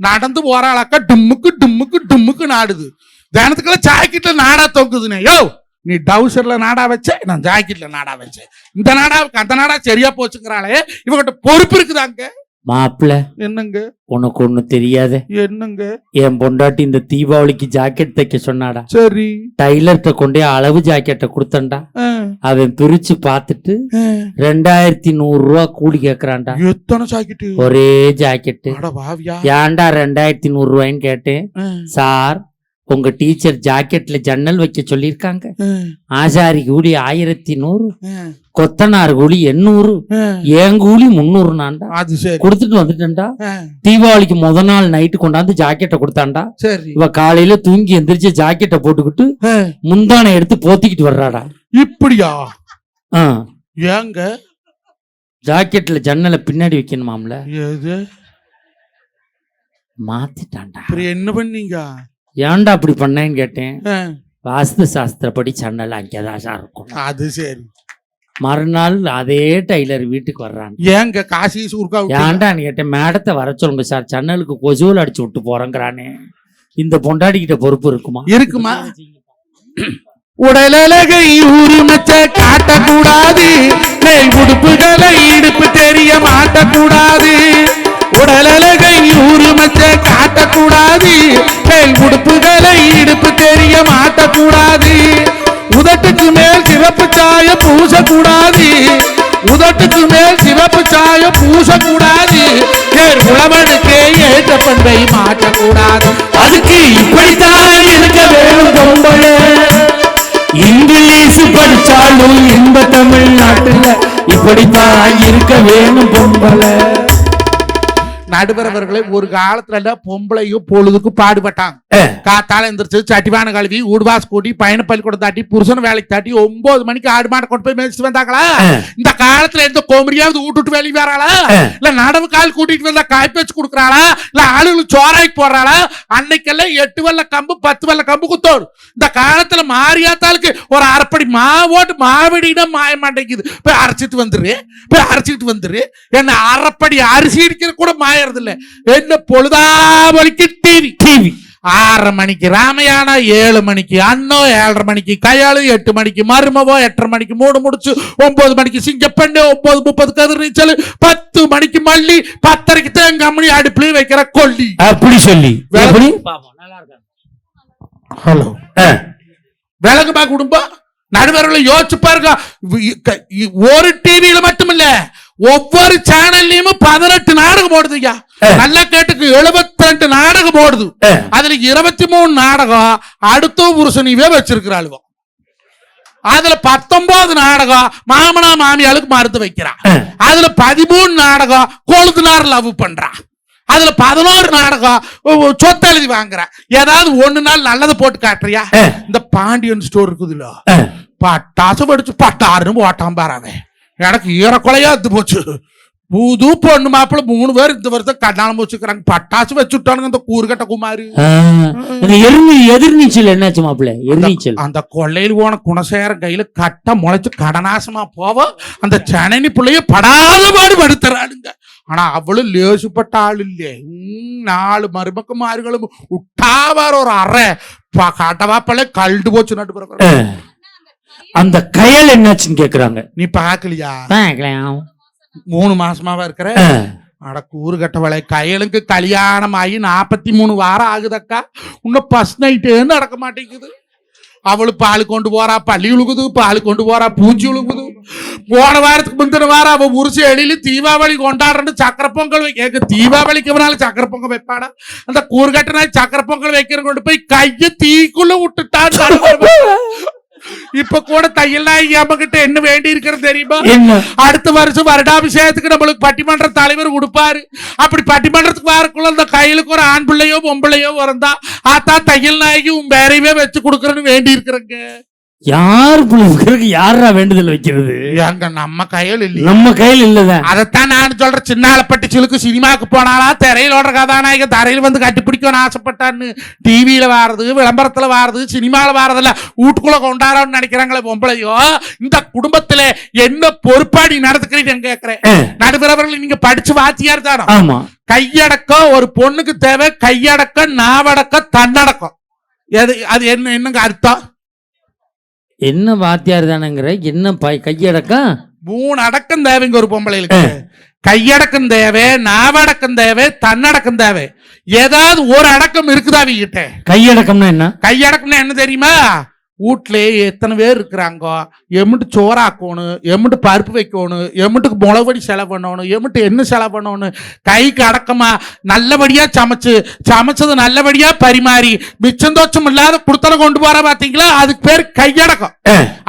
நடந்து போறாளாக்கா டிம்முக்கு டிம்முக்கு டிம்முக்கு நாடுது. தினத்துக்குள்ள ஜாக்கெட்ல நாடா தொங்குதுனே. யோ! நீ டவுசர்ல நாடா வச்ச நான் ஜாக்கெட்ல நாடா வச்சேன் இந்த நாடாவுக்கு அந்த நாடா சரியா போச்சுங்கிறாளே இவகிட்ட பொறுப்பு இருக்குதாங்க மாப்பிள்ள என்னங்க? உனக்கு ஒண்ணு தெரியாத. என்னங்க? என் பொண்டாட்டி இந்த தீபாவளிக்கு ஜாக்கெட் தைக்க சொன்னாடா. சரி. டைலர்கிட்ட கொண்டே அளவு ஜாக்கெட்டை கொடுத்தண்டா அவன் பிரிச்சு பார்த்துட்டு. ரெண்டாயிரத்தி நூறு ரூபா கூலி கேக்குறான்டா. எத்தனை ஜாக்கெட்டு? ஒரே வாவியா ஏன்டா ரெண்டாயிரத்தி நூறு ரூபாய்ன்னு கேட்டேன்? சார் உங்க டீச்சர் ஜாக்கெட்ல ஜன்னல் வைக்க சொல்லியிருக்காங்க. ஆசாரி கூலி ஆயிரத்தி நூறு கொத்தனார் கூலி எண்ணூறு. என் கூலி முந்நூறு நான்டா. கொடுத்துட்டு வந்துட்டேன்டா. தீபாவளிக்கு முத நாள் நைட்டு கொண்டாந்து ஜாக்கெட்டை கொடுத்தான்டா. சரி. இவ காலையில தூங்கி எந்திரிச்சு ஜாக்கெட்டை போட்டுக்கிட்டு முந்தானை எடுத்து போத்திக்கிட்டு வர்றாடா. இப்படியா? ஏங்க? ஜாக்கெட்ல ஜன்னலை பின்னாடி வைக்கணுமாம்ல? மாத்திட்டான்டா. என்ன பண்ணீங்க? ஏன்டா அப்படி பண்ணேன்னு கேட்டேன். வாஸ்து சாஸ்திரப்படி ஜன்னல் அங்கேதான் சார் இருக்கும். அது சரி. மறுநாள் அதே டைலர் வீட்டுக்கு வர்றான் ஏங்க காசி சூர்கா? ஏன்டான்னு கேட்டேன் மேடத்தை வர சொல்லுங்க சார் ஜன்னலுக்கு கொசுவல் அடிச்சு விட்டு போறேங்கிறானே. இந்த பொண்டாடிக்கிட்ட பொறுப்பு இருக்குமா? இருக்குமா? உடலழகை உரிமச்ச காட்டக்கூடாது. உடுப்புகளை இடுப்பு தெரிய மாட்டக்கூடாது. உடலழகை உரிமச்ச காட்டக்கூடாது. மேல் உடுப்புகளை இடுப்பு தெரிய மாட்டக்கூடாது. உதட்டுக்கு மேல் சிவப்பு சாய பூசக்கூடாது. உதட்டுக்கு மேல் சிவப்பு சாய பூசக்கூடாது. ஏர் உழவனுக்கே ஏற்ற பண்பை மாற்றக்கூடாது. அதுக்கு இப்படித்தான் இருக்க வேணும் பொம்பளை. இங்கிலீஷ் படிச்சாலும் இன்ப தமிழ்நாட்டுல இப்படித்தான் இருக்க வேணும் பொம்பளை. நடுவரவர்களை ஒரு காலத்துல பொம்பளையும் பொழுதுக்கும் பாடுபட்டாங்க. காத்தால எந்திரிச்சு சட்டிவான கழுவி ஊடுவாஸ் கூட்டி பையனை பள்ளிக்கூடம் தாட்டி புருஷன் வேலைக்கு தாட்டி ஒன்பது மணிக்கு ஆடு மாடை கொண்டு போய் மேய்ச்சிட்டு வந்தாங்களா இந்த காலத்துல எந்த கோமரியாவது விட்டுட்டு வெளியே வராளா இல்ல நடவு கால் கூட்டிட்டு வந்தா காய் வச்சு கொடுக்குறாளா இல்ல ஆளுங்களுக்கு சோறாய்க்கு போடுறாளா அன்னைக்கெல்லாம் எட்டு வெள்ள கம்பு பத்து வெள்ள கம்பு குத்தோடு இந்த காலத்துல மாரியாத்தாளுக்கு ஒரு அரைப்படி மாவோட்டு மாவடினா மாய மாட்டேங்குது போய் அரைச்சிட்டு வந்துரு போய் அரைச்சிட்டு வந்துரு என்ன அரைப்படி அரிசி அடிக்கிற கூட மாயறது இல்ல என்ன பொழுதாவளிக்கு டிவி டிவி ஆறரை மணிக்கு ராமையானா ஏழு மணிக்கு அண்ணோ ஏழரை மணிக்கு கையாளு எட்டு மணிக்கு மருமவோ எட்டரை மணிக்கு மூணு முடிச்சு ஒன்பது மணிக்கு சிங்கப்பெண்ணு ஒன்பது முப்பது கதிர் நீச்சல் பத்து மணிக்கு மல்லி பத்தரைக்கு தேங்காய் மணி அடுப்புலயும் வைக்கிற கொல்லி. அப்படி சொல்லி. ஹலோ. ஆ. விலகுமா குடும்பம் நடுவர்களை யோசிச்சு பாருங்க ஒரு டிவியில மட்டும் இல்ல ஒவ்வொரு சேனல்லையும் பதினெட்டு நாடகம் ஓடுதுயா ஆ. நல்லா கேட்டுக்கு 72 ரெண்டு நாடகம் ஓடுது ஆ. அதுல இருபத்தி மூணு நாடகம் அடுத்த புருஷனிவே வச்சிருக்கிறாளுவோ அதுல பத்தொன்பது நாடகம் மாமனா மாமியாளுக்கு மறுத்து வைக்கிறான். அதுல பதிமூணு நாடகம் கொழுதுனார் லவ் பண்றான் அதுல பதினோரு நாடகம் சொத்து எழுதி வாங்குறான் ஏதாவது ஒண்ணு நாள் நல்லதை போட்டு காட்டுறியா. இந்த பாண்டியன் ஸ்டோர் இருக்குதுல்ல. பட்டாசு படிச்சு பட்டாருன்னு ஓட்டான் பாராவே எனக்கு ஈரக்குலையா இருந்து போச்சு. புது பொண்ணு மாப்பிள்ள மூணு பேர் இந்த வருஷம் கல்யாணம் வச்சுக்கிறாங்க பட்டாசு வச்சுட்டானுங்க இந்த கூறுகட்ட குமாரு. எதிர்நீ எதிர்நீச்சல் என்னாச்சு மாப்பிள்ள எதிர்நீச்சல். அந்த கொள்ளையில் போன குணசேகரன் கையில கட்ட முளைச்சு கடநாசமா போவோம் அந்த சனனி பிள்ளைய படாத பாடு படுத்துறானுங்க. ஆனா அவளும் லேசுப்பட்ட ஆள் இல்லையே நாலு மருமக்குமார்களும் விட்டாவார் ஒரு அறை. கட்டவாப்பல கழுண்டு போச்சு நட்டு. அந்த கயல் என்னாச்சுன்னு கேக்குறாங்க. நீ பாக்கலையா. மூணு மாசமாவா இருக்கிற. அட கூறு கட்டவளை கையலுக்கு கல்யாணம் ஆகி நாற்பத்தி மூணு வாரம் ஆகுதக்கா. இன்னும் ஃபர்ஸ்ட் நைட்டே நடக்க மாட்டேங்குது. அவளு பால் கொண்டு போறா பள்ளி உழுகுது பால் கொண்டு போறா பூச்சி உழுகுது. போன வாரத்துக்கு முந்தின வாரம் அவ உருசி எழில தீபாவளி கொண்டாடுறன்னு சக்கரை பொங்கல் வை- கேக்கு தீபாவளிக்கு நாள் சக்கரை பொங்கல் வைப்பாடா அந்த கூறுகட்ட நாள் சக்கரை பொங்கல் வைக்கிற கொண்டு போய் கைய தீக்குள்ள விட்டுட்டான். இப்ப கூட தையல் நாயகி அம்மா கிட்ட என்ன வேண்டி இருக்கிறது தெரியுமா? அடுத்த வருஷம் வருடாபிஷேகத்துக்கு நம்மளுக்கு பட்டிமன்ற தலைவர் கொடுப்பாரு அப்படி பட்டிமன்றத்துக்கு வரக்குள்ள அந்த கையிலுக்கு ஒரு ஆண் பிள்ளையோ பொம்பளையோ பிறந்தா ஆத்தா தையல் நாயகி உன் பேரையவே வச்சு கொடுக்கறன்னு வேண்டி இருக்கிறங்க. யார் பிள்ளைக்கு யாரா வேண்டுதல் வைக்கிறது? அங்க நம்ம கையில் இல்லையா. நம்ம கையில் இல்லதான். அதைத்தான் நான் சொல்றேன். சின்னாலப்பட்டி சிலுக்கு சினிமாக்கு போனாலா திரையில் ஓடுற கதாநாயக தரையில் வந்து கட்டி பிடிக்கணும்னு ஆசைப்பட்டான்னு டிவியில வாரது விளம்பரத்துல வாரது சினிமால வாரதுல வீட்டுக்குள்ள கொண்டாடணும்னு நினைக்கிறாங்களே பொம்பளையோ இந்த குடும்பத்துல என்ன பொறுப்பாடி நடத்துக்கிறீங்க கேக்குறேன். ஆ. நடுவரவர்கள் நீங்க படிச்சு வாத்தியார் தானோ? ஆமா. கையடக்கம் ஒரு பொண்ணுக்கு தேவை கையடக்கம் நாவடக்கம் தன்னடக்கம். எது அது என்ன என்னங்க அர்த்தம்? என்ன வாத்தியார் தானங்கிற என்ன பை- கையடக்கம் மூணு அடக்கம் தேவைங்க ஒரு பொம்பளைகளுக்கு. கையடக்கம் தேவை நாவடக்கம் தேவை தன்னடக்கம் தேவை. ஏதாவது ஒரு அடக்கம் இருக்குதா அவங்கிட்ட கையடக்கம்னா என்ன? கையடக்கம்னா என்ன தெரியுமா? வீட்ல எத்தனை பேர் இருக்கிறாங்க எம்பிட்டு சோறாக்கணும் எம்பிட்டு பருப்பு வைக்கணும் எம்பிட்டுக்கு முளவடி செலவு பண்ணணும் எம்பிட்டு என்ன செலவு பண்ணணும் கைக்கு அடக்கமா நல்லபடியா சமைச்சு சமைச்சது நல்லபடியா பரிமாறி மிச்சம் தோச்சம் இல்லாத குடுத்தன கொண்டு போற பாத்தீங்களா அதுக்கு பேர் கையடக்கம்.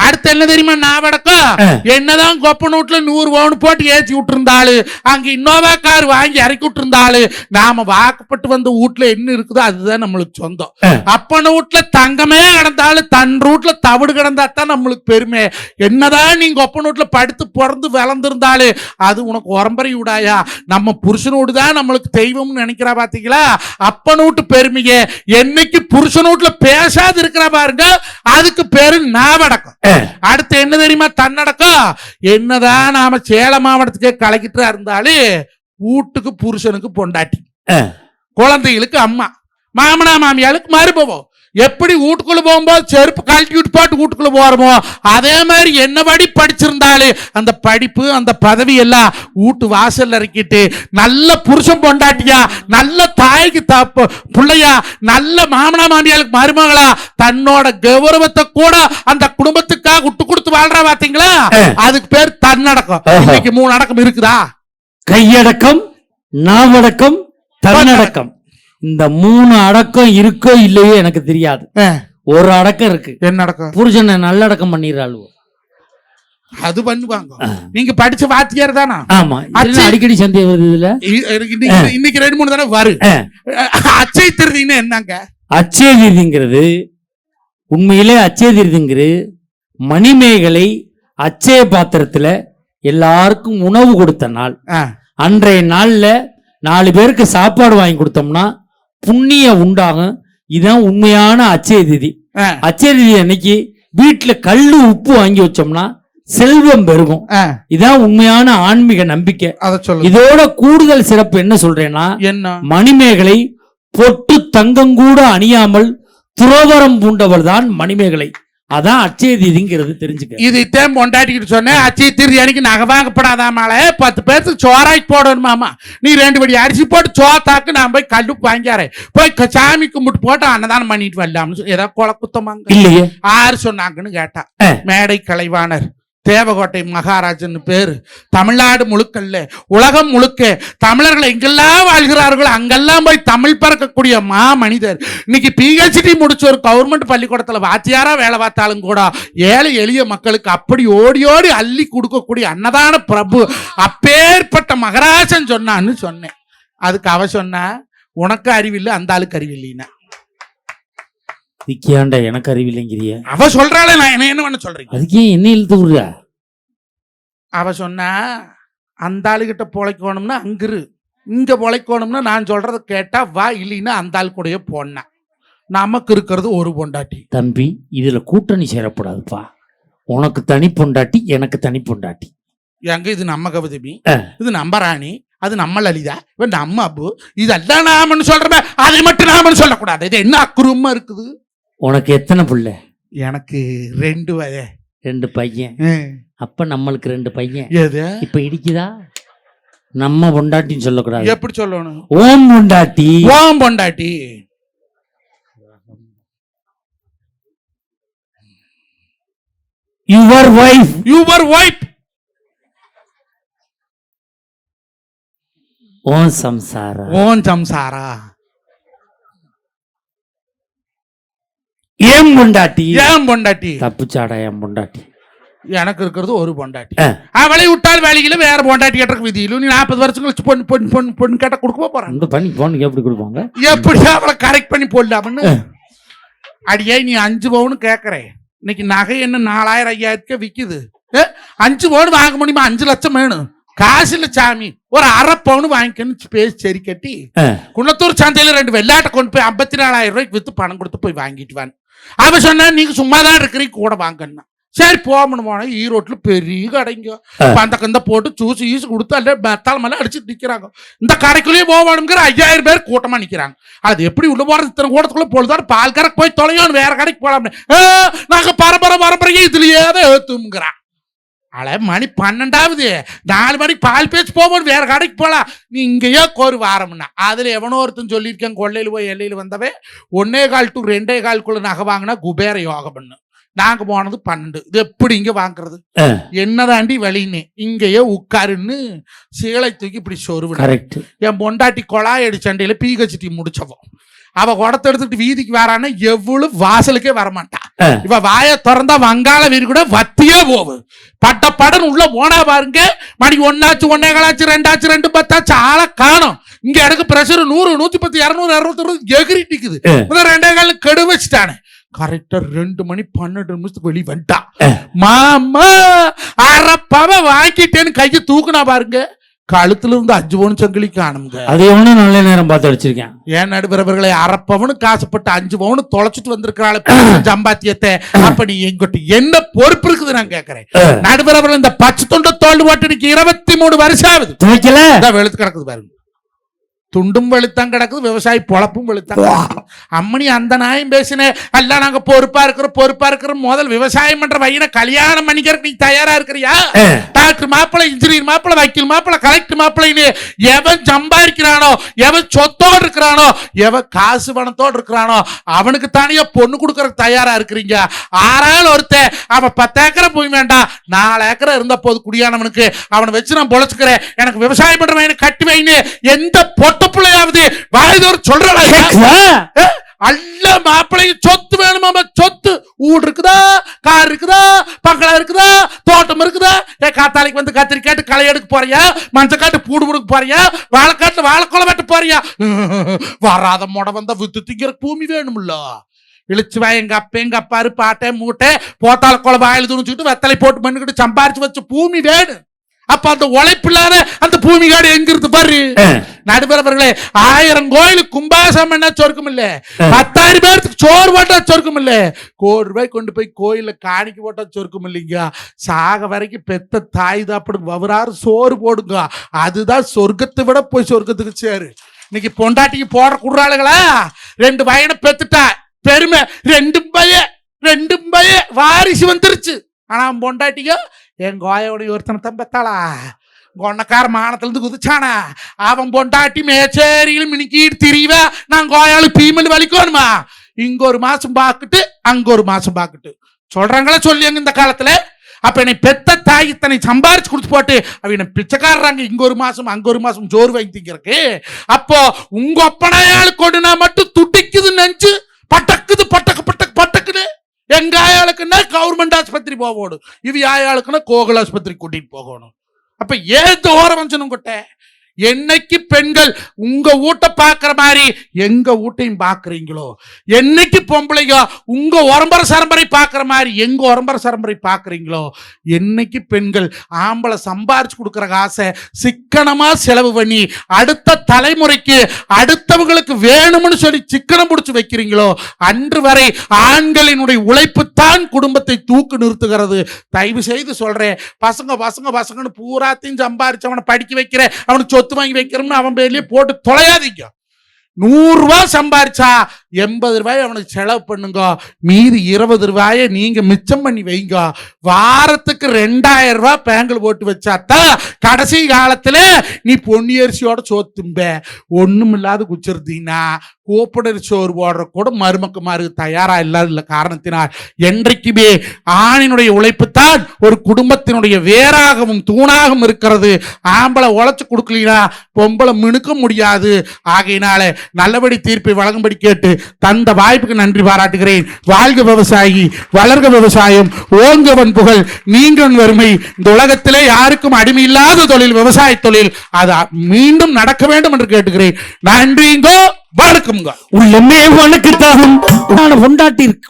அடுத்து என்ன தெரியுமா நாவடக்கம். என்னதான் கொப்ப நூட்ல நூறு பவுன் போட்டு ஏத்தி விட்டுருந்தாளு அங்க இன்னோவா கார் வாங்கி இறக்கி விட்டுருந்தாளு நாம வாக்கப்பட்டு வந்த வீட்ல என்ன இருக்குதோ அதுதான் நம்மளுக்கு சொந்தம். அப்பன வீட்ல தங்கமே கிடந்தாலும் தன் ரூட்ல தவிடு கிடந்தா தான் நம்மளுக்கு பெருமை. என்னதான் நீங்க ஒப்பன வீட்ல படுத்து பிறந்து வளர்ந்துருந்தாலும் அது உனக்கு உரம்பரை விடாயா? நம்ம புருஷனோடு தான் நம்மளுக்கு தெய்வம்னு நினைக்கிறா பாத்தீங்களா? அப்பன வீட்டு பெருமையை. என்னைக்கு புருஷன் வீட்ல பேசாது இருக்கிறா பாருங்க அதுக்கு பேரு நாவடக்கம். அடுத்து என்ன தெரியுமா? தன்னடக்கம். என்னதான் நாம சேலம் மாவட்டத்துக்கே கலக்கிட்டு இருந்தாலும் வீட்டுக்கு புருஷனுக்கு பொண்டாட்டி. குழந்தைகளுக்கு அம்மா. மாமனா மாமியாளுக்கு மருபவம் எப்படி வீட்டுக்குள்ள போகும்போது செருப்பு கழட்டி விட்டு போட்டு வீட்டுக்குள்ள போறோமோ அதே மாதிரி என்னபடி படிச்சிருந்தாலே அந்த படிப்பு அந்த பதவி எல்லாம் வீட்டு வாசல்ல இறக்கிட்டு நல்ல புருஷன் பொண்டாட்டியா நல்ல தாய்க்கு தப்பு பிள்ளையா நல்ல மாமனா மாமியாளுக்கு மருமகளா தன்னோட கௌரவத்தை கூட அந்த குடும்பத்துக்காக விட்டு கொடுத்து வாழ்றா பாத்தீங்களா? அதுக்கு பேர் தன்னடக்கம். இன்னைக்கு மூணு அடக்கம் இருக்குதா? கையடக்கம் நாவடக்கம் தன்னடக்கம். இந்த மூணு அடக்கம் இருக்கோ இல்லையோ எனக்கு தெரியாது. ஒரு அடக்கம் இருக்கு. என்ன அடக்கம்? புருஷனை நல்லடக்கம் பண்ணிடுறாள் அது பண்ணுவாங்க. நீங்க படிச்ச வாத்தியார் தானா? ஆமா. அடிக்கடி சந்தேகம் வருது இதுல. இன்னைக்கு ரெண்டு மூணு தடவை வரு. ஆ. அச்சை திருதின்னு என்னங்க? அச்சய தீதிங்கிறது உண்மையிலே அச்சய தீதிங்கிறது மணிமேகலை அச்சய பாத்திரத்துல எல்லாருக்கும் உணவு கொடுத்த நாள். அன்றைய நாள்ல நாலு பேருக்கு சாப்பாடு வாங்கி கொடுத்தோம்னா புண்ணியம் உண்டாகும். இதான் உண்மையான அச்சய திதி அச்சய திதி அன்னைக்கு வீட்டுல கல்லு உப்பு வாங்கி வச்சோம்னா செல்வம் பெருகும். இதான் உண்மையான ஆன்மீக நம்பிக்கை. இதோட கூடுதல் சிறப்பு என்ன சொல்றேன்னா என்ன? மணிமேகலை பொட்டு தங்கம் கூட அணியாமல் துரோதரம் பூண்டவள் தான் மணிமேகலை. அதான் அச்சய தீதிங்கிறது தெரிஞ்சுக்க. இதைத்தான் பொண்டாட்டிக்கிட்டு சொன்னேன் அச்சி திரு எனக்கு நகை வாங்கப்படாதாமால பத்து பேர்த்துக்கு சோறாக்கி போடணுமாமா. நீ ரெண்டு படி அரிசி போட்டு சோத்தாக்கு நான் போய் கல்லுப்பு வாங்கியாரேன் போய் சாமி கும்பிட்டு போட்டு அன்னதானம் பண்ணிட்டு வரலாம்னு சொல்லி ஏதோ குல குத்தமாங்க. இல்லையே. ஆறு சொன்னாங்கன்னு கேட்டா. மேடை கலைவாணர். தேவகோட்டை மகாராஜன் பேர். தமிழ்நாடு முழுக்கல்ல உலகம் முழுக்க தமிழர்கள் எங்கெல்லாம் வாழ்கிறார்களோ அங்கெல்லாம் போய் தமிழ் பறக்கக்கூடிய மா மனிதர் இன்னைக்கு பிஹெச்டி முடிச்ச ஒரு கவர்மெண்ட் பள்ளிக்கூடத்தில் வாத்தியாரா வேலை பார்த்தாலும் கூட ஏழை எளிய மக்களுக்கு அப்படி ஓடி ஓடி அள்ளி கொடுக்கக்கூடிய அன்னதான பிரபு அப்பேற்பட்ட மகராஜன் சொன்னான்னு சொன்னேன். அதுக்கு அவ சொன்ன உனக்கு அறிவில்லை அந்த ஆளுக்கு அறிவில்லைன்னா. விக்கியாண்ட எனக்கு அறிவில்லைங்கிறிய. அவ சொல்றாளே நான் என்ன என்ன பண்ண சொல்றீங்க? அதுக்கு ஏன் என்ன இழுத்து விடுற? அவ சொன்னா அந்த ஆளுகிட்ட பொழைக்கணும்னா அங்கிரு. இங்க பொழைக்கணும்னா நான் சொல்றத கேட்டா வா இல்லைன்னா அந்த ஆள் கூடயே போனேன். நமக்கு இருக்கிறது ஒரு பொண்டாட்டி. தம்பி இதுல கூட்டணி சேரக்கூடாதுப்பா உனக்கு தனி பொண்டாட்டி எனக்கு தனி பொண்டாட்டி. எங்க இது நம்ம கவிதமி. இது நம்ம ராணி. அது நம்ம லலிதா. இவன் நம்ம அப்பு இதெல்லாம் நாமன்னு சொல்றமே அதை மட்டும் நாமன்னு சொல்லக்கூடாது. இது என்ன அக்குறமா இருக்குது? உனக்கு எத்தனை புள்ள? எனக்கு ரெண்டு வய ரெண்டு பையன். அப்ப நம்மளுக்கு ரெண்டு பையன். இப்ப இடிக்குதா? நம்ம பொண்டாட்டின்னு சொல்லக்கூடாது. எப்படி சொல்லணும்? ஓம் பொண்டாட்டி. ஓம் பொண்டாட்டி. யுவர் ஒய்ஃப் யுவர் ஒய்ஃப் ஓம் சம்சாரா. ஓன் சம்சாரா. ஏன் பொண்டாட்டி? ஏன் பொண்டாட்டி? தப்புச்சாடா என் பொண்டாட்டி? எனக்கு இருக்கிறது ஒரு பொண்டாட்டி. அவளை விட்டால் வேலையில வேற பொண்டாட்டி கேட்டக்கு விதியிலும் நீ நாற்பது வருஷம் கழிச்சு பொண்ணு பொண்ணு பொண்ணு பொண்ணு கேட்ட கொடுக்க போறான் அந்த பண்ணி போனுக்கு எப்படி கொடுப்பாங்க? எப்படி அவளை கரெக்ட் பண்ணி போடலாம்னு அடியே நீ அஞ்சு பவுன் கேட்கற இன்னைக்கு நகை என்ன நாலாயிரம் ஐயாயிரத்துக்கு விக்குது. ஏ, அஞ்சு பவுன் வாங்க முடியுமா? அஞ்சு லட்சம் வேணும். காசு இல்ல சாமி. ஒரு அரை பவுன் வாங்கிக்கன்னு பேசி சரி கட்டி. குன்னத்தூர் சந்தையில ரெண்டு வெள்ளாட்டை கொண்டு போய் ஐம்பத்தி நாலாயிரம் ரூபாய்க்கு வித்து பணம் கொடுத்து போய் வாங்கிட்டு வான் அவ சொன்னா நீங்க சும்மா தான் இருக்கிறீங்க கூட வாங்கன்னா சரி போகணும் போனா ஈரோட்ல பெரிய கடைங்க. அந்த கந்த போட்டு ஜூஸ் ஈஸ் கொடுத்து அல்ல மெத்தால் மேல அடிச்சுட்டு நிக்கிறாங்க. இந்த கடைக்குள்ளேயே போகணுங்கிற ஐயாயிரம் பேர் கூட்டமா நிக்கிறாங்க. அது எப்படி உள்ள போறது? இத்தனை கூட்டத்துக்குள்ள பொழுதாரு பால் கறக்கு போய் தொலையோன்னு வேற கடைக்கு போலாம் நாங்க பரம்பரை பரம்பரையே இதுலயே தான் ஏத்துங்கிறான் அல மணி பன்னெண்டாவது. நாலு மணிக்கு பால் பேச்சு போவோம் வேற கடைக்கு போலாம். நீ இங்கேயே கோரு வாரம்னா. அதுல எவனோ ஒருத்தன் சொல்லியிருக்கேன் கொள்ளையில போய் எல்லையில வந்தவன் ஒன்னே கால் டு ரெண்டே கால்குள்ள நகை வாங்கினா குபேர யோகம் பண்ணு நாங்க போனது பன்னெண்டு. இது எப்படி இங்க வாங்குறது. என்னதாண்டி வழின்னு? இங்கேயே உட்காருன்னு சீலை தூக்கி இப்படி கரெக்ட் என் பொண்டாட்டி கொழாயடி சண்டையில பிஹெச்டி முடிச்சவன் அவ குடத்தை எடுத்துட்டு வீதிக்கு வரான்னா எவ்வளவு வாசலுக்கே வரமாட்டா. இவ வாய திறந்தா வங்காள வீடு கூட வத்தியே போகும் பட்ட படன் உள்ள போனா பாருங்க. மணி ஒன்னாச்சு ஒன்னே காலாச்சு ரெண்டாச்சு ரெண்டு பத்தாச்சு ஆளை காணும். இங்க எனக்கு பிரஷர் நூறு நூத்தி பத்து இருநூறு இருநூத்தி எகிரி நிக்குது. ரெண்டே கால கெடு வச்சுட்டானே. கரெக்டா ரெண்டு மணி பன்னெண்டு நிமிஷத்துக்கு வெளியே வந்துட்டான். மாமா அரப்பாவ வாங்கிட்டேன்னு கையை தூக்குனா பாருங்க. கழுத்துல இருந்து அஞ்சு பவுன் சங்கிலி காணுங்க. அது எவனும் நல்ல நேரம் பார்த்து அடிச்சிருக்கேன். ஏன் நடுவரவர்களை அரைப்பவனு காசுப்பட்டு அஞ்சு பவுன் தொலைச்சிட்டு வந்திருக்கிறாள். சம்பாத்தியத்தை அப்ப நீ எங்கிட்ட என்ன பொறுப்பு இருக்குது நான் கேக்குறேன். ஆ. நடுவரவர்கள் இந்த பச்சை துண்ட தோல்டு போட்டு இருபத்தி மூணு வருஷம் ஆகுது. வெளுத்து கிடக்குது பாருங்க. துண்டும் வெளுத்தான் கிடக்குது விவசாயி பொழப்பும் வெளுத்தான். அம்மனி அந்த நாயும் பேசினேன் எல்லாம் நாங்க பொறுப்பா இருக்கிறோம் பொறுப்பா இருக்கிறோம். முதல் விவசாயம் பண்ற பையனை கல்யாணம் பண்ணிக்கிறதுக்கு நீ தயாரா இருக்கிறியா. டாக்டர் மாப்பிள்ளை இன்ஜினியர் மாப்பிள்ளை வக்கீல் மாப்பிள்ளை கலெக்டர் மாப்பிள்ளைன்னு எவன் சம்பாதிக்கிறானோ எவன் சொத்தோடு இருக்கிறானோ எவன் காசு பணத்தோடு இருக்கிறானோ அவனுக்கு தானே பொண்ணு கொடுக்கறதுக்கு தயாரா இருக்கிறீங்க? ஆறாள் ஒருத்தன் அவன் பத்து ஏக்கரை போய் வேண்டாம் நாலு ஏக்கரை இருந்த போது குடியானவனுக்கு. அவனை வச்சு நான் பொழைச்சுக்கிறேன். எனக்கு விவசாயம் பண்ற பையனை கட்டி வைன்னு எந்த பொட்ட பிள்ளையாவது வாய்தோர் சொல்றா? அல்ல மாப்பிள்ளைக்கு சொத்து வேணுமாமா சொத்து. வீடு இருக்குதா? கார் இருக்குதா? பங்களா இருக்குதா? தோட்டம் இருக்குதா? ஏ காத்தாளிக்கு வந்து கத்திரிக்காட்டு களை எடுக்க போறியா? மஞ்சக்காட்டு பூடு புடுக்க போறியா? வாழைக்காட்டுல வாழைக்குளம் வெட்ட போறியா? வராத முட வந்தா வித்து திங்கிற பூமி வேணும்ல. இழிச்சு வா எங்க அப்பா எங்க அப்பாரு பாட்டை மூட்டை போத்தால குழம்பு ஆயில் துணிச்சுக்கிட்டு வெத்தலை போட்டு மண்ணுக்கிட்டு சம்பாரிச்சு வச்ச பூமி வேணும். அப்ப அந்த உழைப்பு இல்லாத அந்த பூமி காடு எங்க இருந்து பாரு நடுவரவர்களே ஆயிரம் கோயிலுக்கு கும்பாசம் என்ன சொர்க்கம் இல்ல? பத்தாயிரம் பேருக்கு சோறு போட்டா சொர்க்கம் இல்ல? கோடி ரூபாய் கொண்டு போய் கோயில காணிக்க போட்டா சொர்க்கம் இல்லைங்க. சாக வரைக்கும் பெத்த தாய் தாப்படு வவராறு சோறு போடுங்க. அதுதான் சொர்க்கத்தை விட போய் சொர்க்கத்துக்கு சேரு. இன்னைக்கு பொண்டாட்டிக்கு போடுற குடுறாளுங்களா ரெண்டு பையனை பெத்துட்டா. பெருமை ரெண்டு பைய ரெண்டு பைய. வாரிசு வந்துருச்சு. ஆனா அவன் என் கோயோடைய ஒருத்தனை தான் பெத்தாளா கொண்டக்கார மானத்துலேருந்து குதிச்சானா? அவன் பொண்டாட்டி மேச்சேரியில் மினிக்கிட்டு திரிவா. நான் கோயாளு பீமல் வலிக்கணுமா? இங்க ஒரு மாசம் பாக்குட்டு அங்க ஒரு மாசம் பாக்குட்டு. சொல்றாங்களா சொல்லியங்க இந்த காலத்துல? அப்ப என்னை பெத்த தாய் இத்தனை சம்பாரிச்சு கொடுத்து போட்டு அவனை பிச்சைக்காரறாங்க இங்க ஒரு மாசம் அங்க ஒரு மாசம் ஜோறு வாங்கி திங்கிறக்கு அப்போ உங்க ஒப்பனையாளு கொடுனா மட்டும் துடிக்குதுன்னு நினைச்சு பட்டக்குது பட்டக்கு பட்டக்கு பட்டக்குன்னு. எங்க ஆயாளுக்குன்னா கவர்மெண்ட் ஆஸ்பத்திரி போகணும் இது ஆயாளுக்குன்னா கோகுல் ஆஸ்பத்திரி கூட்டிட்டு போகணும். அப்ப ஏன் ஓரம் வச்சனும் கொட்ட என்னைக்கு பெண்கள் உங்க வீட்டை பார்க்குற மாதிரி எங்க வீட்டையும் பார்க்குறீங்களோ? என்னைக்கு பொம்பளைங்க உங்க உரம்பர சரம்பரை பார்க்குற மாதிரி எங்க உரம்பர சரம்பரை பார்க்குறீங்களோ? என்னைக்கு பெண்கள் ஆம்பளை சம்பாரிச்சு கொடுக்குற காசை சிக்கனமா செலவு பண்ணி அடுத்த தலைமுறைக்கு அடுத்தவங்களுக்கு வேணும்னு சொல்லி சிக்கனம் பிடிச்சி வைக்கிறீங்களோ? அன்று வரை ஆண்களினுடைய உழைப்பு தான் குடும்பத்தை தூக்கு நிறுத்துகிறது. தயவு செய்து சொல்றேன். பசங்க பசங்க பசங்கன்னு பூராத்தையும் சம்பாரிச்சு அவனை படிக்க வைக்கிற அவனுக்கு சொத்து வாங்கி வைக்கிறோம்னு அவன் பேர்லயே போட்டு தொலையாதீங்க. நூறு ரூபா சம்பாரிச்சா எண்பது ரூபாய் அவனுக்கு செலவு பண்ணுங்க. மீதி இருபது ரூபாயை நீங்க மிச்சம் பண்ணி வைங்க. வாரத்துக்கு ரெண்டாயிரம் ரூபாய் பேங்கில் போட்டு வச்சாத்தான் கடைசி காலத்துல நீ பொன்னியரிசியோட சோத்தும்ப. ஒண்ணும் இல்லாத குச்சிருந்தீங்கன்னா கூப்பிடர் சோறு போடுற கூட மருமக்குமாருக்கு தயாரா இல்லாத காரணத்தினால் என்றைக்குமே ஆணினுடைய உழைப்புத்தான் ஒரு குடும்பத்தினுடைய வேறாகவும் தூணாகவும் இருக்கிறது. ஆம்பளை உழைச்சி கொடுக்கலீனா பொம்பளை மினுக்க முடியாது. ஆகையினால நல்லபடி தீர்ப்பை வழங்கும்படி கேட்டு தந்த வாய்ப்புக்கு நன்றி பாராட்டுகிறேன். வாழ்க விவசாயி வளர்க விவசாயம் ஓங்கவன் புகழ் நீங்கன் வறுமை. இந்த உலகத்திலே யாருக்கும் அடிமை இல்லாத தொழில் விவசாய தொழில். அது மீண்டும் நடக்க வேண்டும் என்று கேட்டுக்கிறேன் நன்றிங்கோ வணக்கம்ங்க. உள்ளமே உனக்கு தகும் இருக்கு.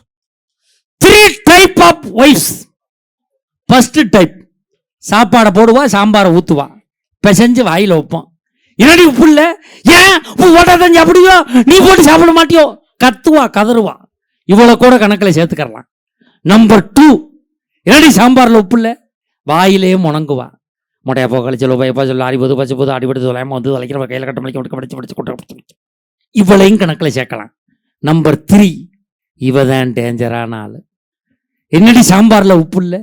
Three type of wifes first type சாப்பாடை போடுவா சாம்பாரை ஊத்துவா. பிசைஞ்சு வாயில வைப்போம். என்னடி உப்பு இல்லை? ஏன்? உன் போட்டா சாப்பிடுவியோ நீ போட்டு சாப்பிட மாட்டியோ? கத்துவா கதறுவா. இவ்வளோ கூட கணக்கில் சேர்த்துக்கலாம் நம்பர் டூ என்னடி சாம்பாரில் உப்பு இல்லை? வாயிலே முணங்குவா. முட்டையா போ கழிச்சலோ பயப்பா சொல்ல அடிபது பச்சை போது அடிபடுத்து தொலையாம வந்து தொலைக்கிறவ கையில் கட்ட முடிக்க முடிக்க படிச்சு படிச்சு கொட்ட படிச்சு இவ்வளையும் கணக்கில் சேர்க்கலாம். நம்பர் த்ரீ இவ தான் டேஞ்சரான ஆள். என்னடி சாம்பாரில் உப்பு இல்லை?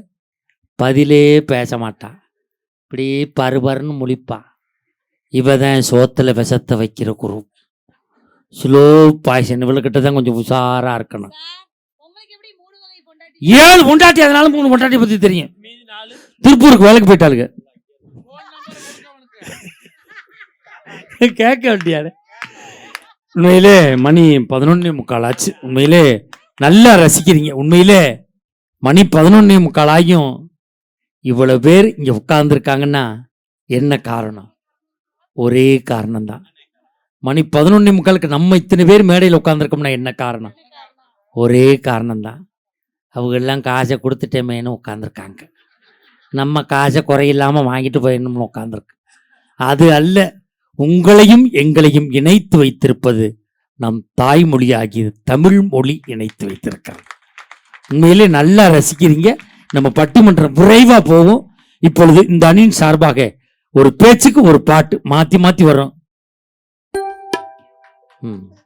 பதிலே பேச மாட்டா. இப்படி பருபருன்னு முழிப்பா. இவ தான் சோத்தில் விஷத்தை வைக்கிற குரூப் ஸ்லோ பாய்சன் இவளுக்கிட்ட தான் கொஞ்சம் உஷாராக இருக்கணும். ஏழு பொண்டாட்டி அதனால மூணு பொண்டாட்டி பற்றி தெரியும். திருப்பூருக்கு வேலைக்கு போயிட்டாளுங்க. கேட்க வேண்டியாரு. உண்மையிலே மணி பதினொன்னே முக்கால் ஆச்சு. உண்மையிலே நல்லா ரசிக்கிறீங்க. உண்மையிலே மணி பதினொன்னே முக்கால் ஆகியும் இவ்வளோ பேர் இங்கே உட்காந்துருக்காங்கன்னா என்ன காரணம்? ஒரே காரணம்தான். மணி பதினொன்று முக்காலுக்கு நம்ம இத்தனை பேர் மேடையில் உட்காந்துருக்கோம்னா என்ன காரணம்? ஒரே காரணம்தான். அவங்க எல்லாம் காசை கொடுத்துட்டேமேன்னு உட்காந்துருக்காங்க நம்ம காசை குறையில்லாமல் வாங்கிட்டு போயிடணும்னு உட்காந்துருக்கு அது அல்ல உங்களையும் எங்களையும் இணைத்து வைத்திருப்பது நம் தாய்மொழியாகிய தமிழ் மொழி இணைத்து வைத்திருக்கிறது. உண்மையிலே நல்லா ரசிக்கிறீங்க. நம்ம பட்டிமன்றம் விரைவாக போகும் இப்பொழுது இந்த அணியின் சார்பாக ஒரு பேச்சுக்கு ஒரு பாட்டு மாற்றி மாற்றி வரும் ம்